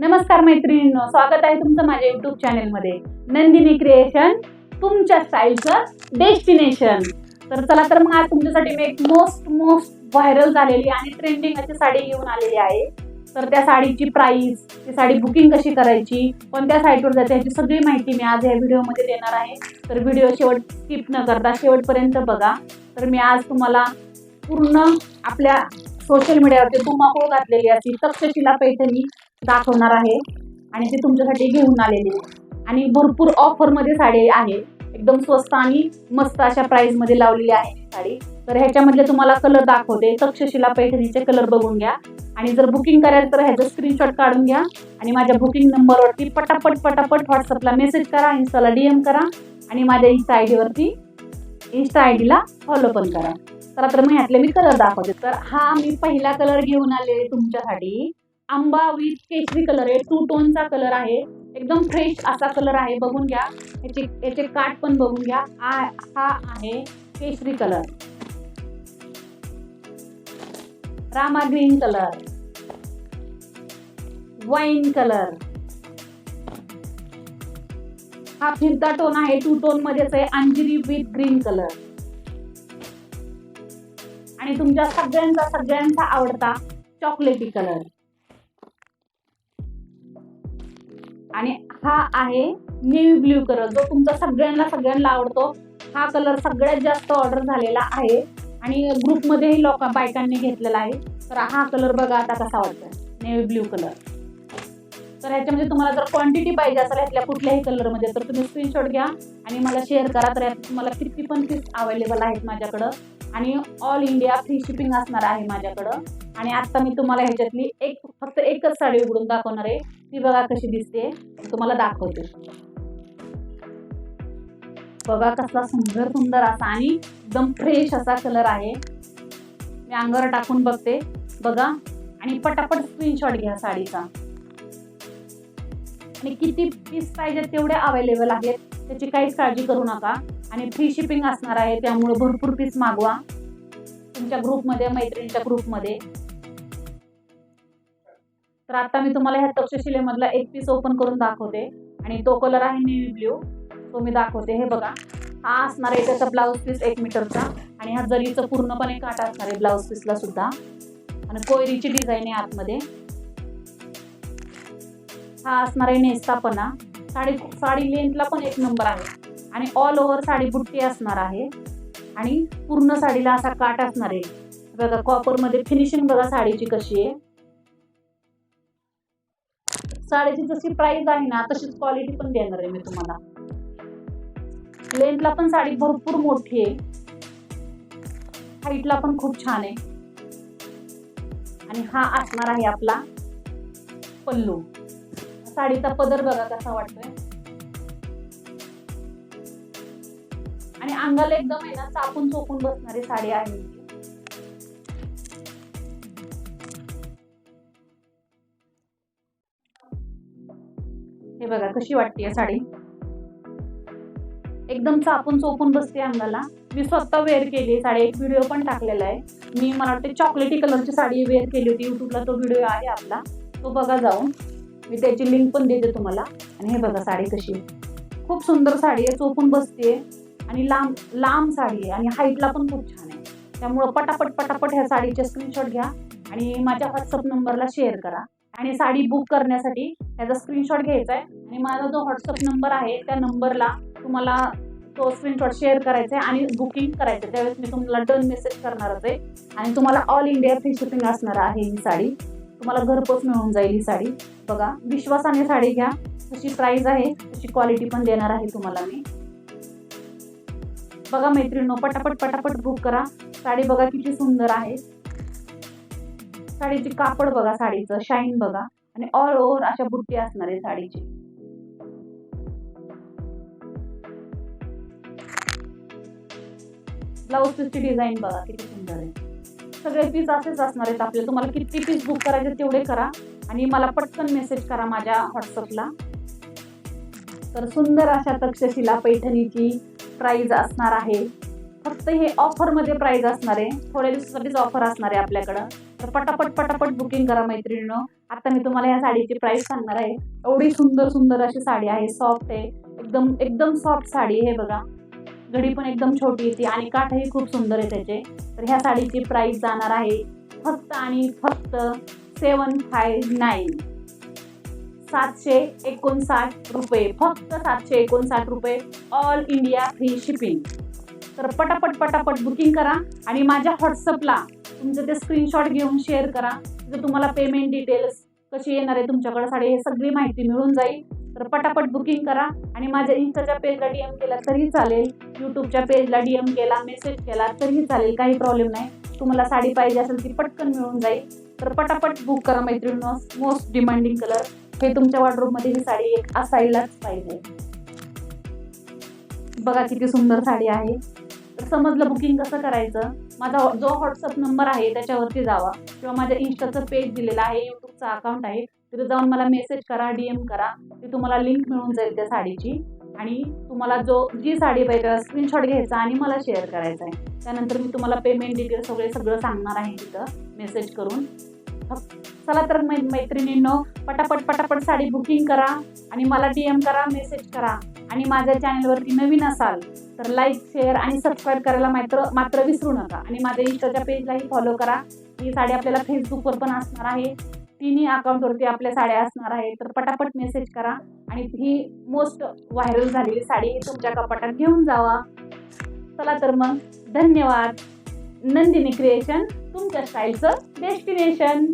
नमस्कार मैत्रिणींनो स्वागत आहे तुमचं माझ्या युट्यूब चॅनेलमध्ये नंदिनी क्रिएशन तुमच्या स्टाईलचं डेस्टिनेशन तर चला तर मग आज तुमच्यासाठी मी एक मोस्ट मोस्ट व्हायरल झालेली आणि ट्रेंडिंग अशी साडी घेऊन आलेली आहे. तर त्या साडीची प्राईस ती साडी बुकिंग कशी करायची कोणत्या साईटवर जाते याची सगळी माहिती मी आज या व्हिडिओमध्ये देणार आहे. तर व्हिडिओ शेवट स्किप न करता शेवटपर्यंत बघा. तर मी आज तुम्हाला पूर्ण आपल्या सोशल मीडियावरती धुमाकूळ घातलेली असती तक्षशिला पैठणी दाखवणार आहे आणि ते तुमच्यासाठी घेऊन आलेली. आहे आणि भरपूर ऑफरमध्ये साडी आहे. एकदम स्वस्त आणि मस्त अशा प्राईजमध्ये लावलेली आहे साडी. तर ह्याच्यामधले तुम्हाला कलर दाखवते. तक्षशिला पैठणीचे कलर बघून घ्या. आणि जर बुकिंग करायचं तर ह्याचं स्क्रीनशॉट काढून घ्या. आणि माझ्या बुकिंग नंबरवरती पटापट पटापट व्हॉट्सअपला मेसेज करा इन्स्टाला डी एम करा. आणि माझ्या इन्स्टा आय डीवरती इन्स्टा आय डीला फॉलो पण करा. तर आता मी ह्यातले मी कलर दाखवते. तर हा मी पहिला कलर घेऊन आलेले तुमच्यासाठी. आंबा विथ केशरी कलर आहे. टू टोनचा कलर आहे. एकदम फ्रेश असा कलर आहे. बघून घ्या. याचे याचे काठ पण बघून घ्या. आ- हा आहे केशरी colour Rama green colour wine colour हा फिरता टोन आहे. टू टोन मध्येच आहे. अंजिरी विथ ग्रीन कलर आणि तुमच्या सगळ्यांचा सगळ्यांचा आवडता चॉकलेटी कलर आणि हा आहे नेव्ही ब्ल्यू कलर जो तुमचा सगळ्यांना सगळ्यांना आवडतो. हा कलर सगळ्यात जास्त ऑर्डर झालेला आहे. आणि ग्रुपमध्येही लोक बायकांनी घेतलेला आहे. तर हा कलर बघा आता कसा वाटतो नेव्ही ब्ल्यू कलर तर ह्याच्यामध्ये तुम्हाला जर क्वांटिटी पाहिजे असेल ह्यातल्या कुठल्याही कलरमध्ये तर तुम्ही स्क्रीनशॉट घ्या. आणि मला शेअर करा तर मला किती पण पीस अवेलेबल आहेत माझ्याकडं. आणि ऑल इंडिया फ्री शिपिंग असणार आहे माझ्याकडं. आणि आता मी तुम्हाला ह्याच्यातली एक फक्त एकच साडी उघडून दाखवणार आहे. ती बघा कशी दिसते. तुम्हाला दाखवते. बघा कसला सुंदर सुंदर असा आणि एकदम फ्रेश असा कलर आहे. मी अंगावर टाकून बघते. बघा. आणि पटापट स्क्रीनशॉट घ्या साडीचा. आणि किती पीस पाहिजेत तेवढे अवेलेबल आहेत. त्याची काहीच काळजी करू नका. आणि फ्री शिपिंग असणार आहे त्यामुळे भरपूर पीस मागवा. तुमच्या ग्रुपमध्ये मैत्रिणीच्या ग्रुपमध्ये तर आता मी तुम्हाला ह्या तक्षशिलेमधला एक पीस ओपन करून दाखवते. आणि तो कलर आहे नेव्ही ब्ल्यू तो मी दाखवते. हे बघा. हा असणार आहे त्याचा ब्लाऊज पीस एक मीटरचा. आणि हा जरीचं पूर्णपणे काटा असणार आहे ब्लाऊज पीसला सुद्धा. आणि कोयरीची डिझाईन आहे आतमध्ये. हा असणार आहे नेस्तापणा. साडी साडी लेंथला पण एक नंबर आहे. आणि ऑल ओव्हर साडी बुट्टी असणार आहे. आणि पूर्ण साडीला असा काट असणार आहे. बघा कॉपरमध्ये फिनिशिंग बघा साडीची कशी आहे. साडीची जशी प्राइस आहे ना तशीच क्वालिटी पण देणार आहे मी तुम्हाला. लेंथला पण साडी भरपूर मोठी आहे. हाईटला पण खूप छान आहे. आणि हा असणार आहे आपला पल्लू. साडीचा पदर बघा कसा वाटतोय. आणि अंगाला एकदम आहे ना चापून चोपून बसणारी साडी आहे. हे बघा कशी वाटते साडी. एकदम चापून चोपून बसते अंगाला. मी स्वतः वेअर केली साडी. एक व्हिडिओ पण टाकलेला आहे. मी मला वाटते चॉकलेटी कलरची साडी वेअर केली होती. युट्यूबला तो व्हिडिओ आहे आपला. तो बघा जाऊन. मी त्याची लिंक पण देते तुम्हाला. आणि हे बघा साडी कशी आहे. खूप सुंदर साडी आहे. चोपून बसते आणि लांब लांब साडी आहे. आणि हाईटला पण खूप छान आहे. त्यामुळं पटापट पटापट ह्या साडीचे स्क्रीनशॉट घ्या. आणि माझ्या व्हॉट्सअप नंबरला शेअर करा. आणि साडी बुक करण्यासाठी त्याचा स्क्रीनशॉट घ्यायचा आहे. आणि माझा जो व्हॉट्सअप नंबर आहे त्या नंबरला तुम्हाला तो स्क्रीनशॉट शेअर करायचा आहे. आणि बुकिंग करायचं आहे. त्यावेळेस मी तुम्हाला डन मेसेज करणारच आहे. आणि तुम्हाला ऑल इंडिया फ्री शिपिंग असणार आहे ही साडी. तुम्हाला घरपोच मिळून जाईल ही साडी. बघा विश्वासाने साडी घ्या. तशी प्राईस आहे तशी क्वालिटी पण देणार आहे तुम्हाला मी. बघा मैत्रिणीनो पटापट पटापट बुक करा. साडी बघा किती सुंदर आहे. साडीची कापड बघा साडीचं शाईन बघा. आणि ऑल ओव्हर अशा बुट्टी असणार आहे साडीची. ब्लाऊज पीसची डिझाईन बघा किती सुंदर आहे. सगळे पीस असेच असणार आहेत आपले. तुम्हाला किती पीस बुक करायचे तेवढे करा आणि मला पटकन मेसेज करा माझ्या व्हॉट्सअपला तर सुंदर अशा तक्षशिला पैठणीची प्राईज असणार आहे. फक्त हे ऑफरमध्ये प्राईज असणार आहे. थोड्या दिवसासाठीच ऑफर असणार आहे आपल्याकडं. तर पटापट पटापट बुकिंग करा मैत्रिणीनं. आता मी तुम्हाला या साडीची प्राईस सांगणार आहे. एवढी सुंदर सुंदर अशी साडी आहे. सॉफ्ट आहे. एकदम एकदम सॉफ्ट साडी आहे बघा. घडी पण एकदम छोटी येते आणि काठही खूप सुंदर आहे त्याचे. तर ह्या साडीची प्राईस जाणार आहे फक्त आणि फक्त सेवन फाय नाईन सातशे एकोणसाठ रुपये. फक्त सातशे एकोणसाठ रुपये ऑल इंडिया फ्री शिपिंग तर पटापट पटापट बुकिंग करा आणि माझ्या व्हॉट्सअपला तुमचं ते स्क्रीनशॉट घेऊन शेअर करा. तिथे तुम्हाला पेमेंट डिटेल्स कशी येणार आहे तुमच्याकडे साडी हे सगळी माहिती मिळून जाईल. तर पटापट बुकिंग करा आणि माझ्या इन्स्टाच्या पेजला डी एम केला तरी चालेल. यूट्यूबच्या पेजला डी एम केला मेसेज केला तरीही चालेल. काही प्रॉब्लेम नाही. तुम्हाला साडी पाहिजे असेल ती पटकन मिळून जाईल. तर पटापट बुक करा मैत्रिणी मोस्ट डिमांडिंग कलर हे तुमच्या वॉर्डरोबमध्ये ही साडी एक असायलाच पाहिजे. बघा किती सुंदर साडी आहे. तर समजलं बुकिंग कसं करायचं? माझा जो व्हॉट्सअप नंबर आहे त्याच्यावरती जावा. किंवा माझ्या इन्स्टाचं पेज दिलेलं आहे. यूट्यूबचा अकाउंट आहे. तिथे जाऊन मला मेसेज करा डी एम करा. ती तुम्हाला लिंक मिळून जाईल त्या साडीची. आणि तुम्हाला जो जी साडी पाहिजे स्क्रीनशॉट घ्यायचा आणि मला शेअर करायचा आहे. त्यानंतर मी तुम्हाला पेमेंट डिटेल सगळे सगळं सांगणार आहे तिथं मेसेज करून. चला तर मै मैत्रिणींनो पटापट पटापट साडी बुकिंग करा आणि मला डी एम करा मेसेज करा. आणि माझ्या चॅनलवरती नवीन असाल तर लाईक शेअर आणि सबस्क्राईब करायला मात्र मात्र विसरू नका. आणि माझ्या इंस्टाच्या पेजलाही फॉलो करा. ही साडी आपल्याला फेसबुकवर पण असणार आहे. तिन्ही अकाउंटवरती आपल्या साड्या असणार आहे तर पटापट मेसेज करा आणि ही मोस्ट व्हायरल झालेली साडी तुमच्या कपाटात घेऊन जावा. चला तर मग धन्यवाद. नंदिनी क्रिएशन तुमच्या स्टाईलचं डेस्टिनेशन